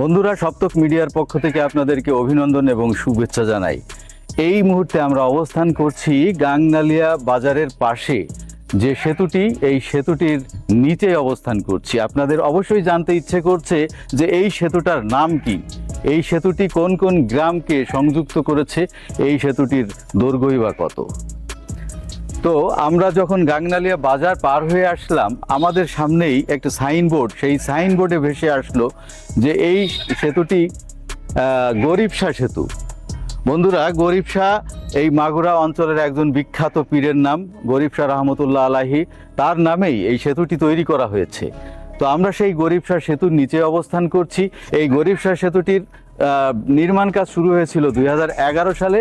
বন্ধুরা, সপ্তক মিডিয়ার পক্ষ থেকে আপনাদেরকে অভিনন্দন এবং শুভেচ্ছা জানাই। এই মুহূর্তে আমরা অবস্থান করছি গাংনালিয়া বাজারের পাশে। যে সেতুটি, এই সেতুটির নিচে অবস্থান করছি। আপনাদের অবশ্যই জানতে ইচ্ছে করছে যে এই সেতুটার নাম কি? এই সেতুটি কোন কোন গ্রামকে সংযুক্ত করেছে? এই সেতুটির দৈর্ঘ্যই বা কত? তো আমরা যখন গাংনালিয়া বাজার পার হয়ে আসলাম, আমাদের সামনেই একটা সাইনবোর্ড, সেই সাইনবোর্ডে ভেসে আসলো যে এই সেতুটি গরিব শাহ সেতু। বন্ধুরা, গরিব শাহ, এই মাগুরা অঞ্চলের একজন বিখ্যাত পীরের নাম, গরিব শাহ রহমতুল্লাহ আলাহি তার নামেই এই সেতুটি তৈরি করা হয়েছে। তো আমরা সেই গরিব শাহ সেতুর নিচে অবস্থান করছি। এই গরিব শাহ সেতুটির নির্মাণ কাজ শুরু হয়েছিল দুই হাজার এগারো সালে।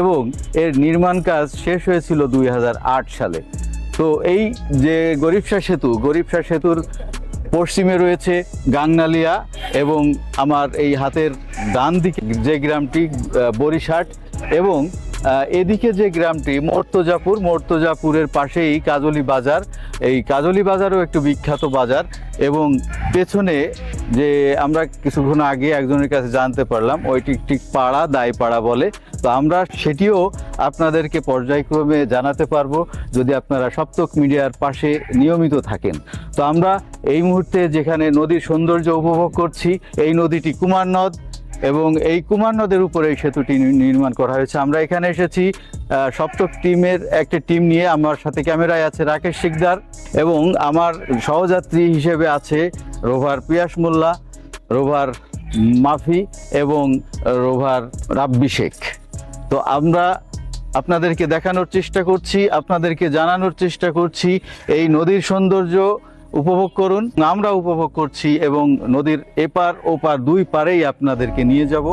এবং এর নির্মাণ কাজ শেষ হয়েছিল দুই হাজার আট সালে। তো এই যে গরিব শাহ সেতু, গরিব শাহ সেতুর পশ্চিমে রয়েছে গাংনালিয়া এবং আমার এই হাতের ডান দিকে যে গ্রামটি বরিশাট এবং এদিকে যে গ্রামটি, মর্তজাপুর, মর্তজাপুরের পাশেই কাজলি বাজার। এই কাজলি বাজারও একটু বিখ্যাত বাজার এবং পেছনে যে আমরা কিছুক্ষণ আগে একজনের কাছে জানতে পারলাম ওইটি ঠিক পাড়া দায় পাড়া বলে। তো আমরা সেটিও আপনাদেরকে পর্যায়ক্রমে জানাতে পারব, যদি আপনারা সপ্তক মিডিয়ার পাশে নিয়মিত থাকেন। তো আমরা এই মুহূর্তে যেখানে নদীর সৌন্দর্য উপভোগ করছি, এই নদীটি কুমার নদ এবং এই কুমার নদের উপরে এই সেতুটি নির্মাণ করা হয়েছে। আমরা এখানে এসেছি সপ্তক টিমের একটা টিম নিয়ে। আমার সাথে ক্যামেরায় আছে রাকেশ শিকদার এবং আমার সহযাত্রী হিসেবে আছে রোভার পিয়াস মোল্লা, রোভার মাফি এবং রোভার রাব্বি শেখ। তো আমরা আপনাদেরকে দেখানোর চেষ্টা করছি, আপনাদেরকে জানানোর চেষ্টা করছি, এই নদীর সৌন্দর্য উপভোগ করুন, আমরা উপভোগ করছি এবং নদীর এপার ওপার দুই পারেই আপনাদেরকে নিয়ে যাব।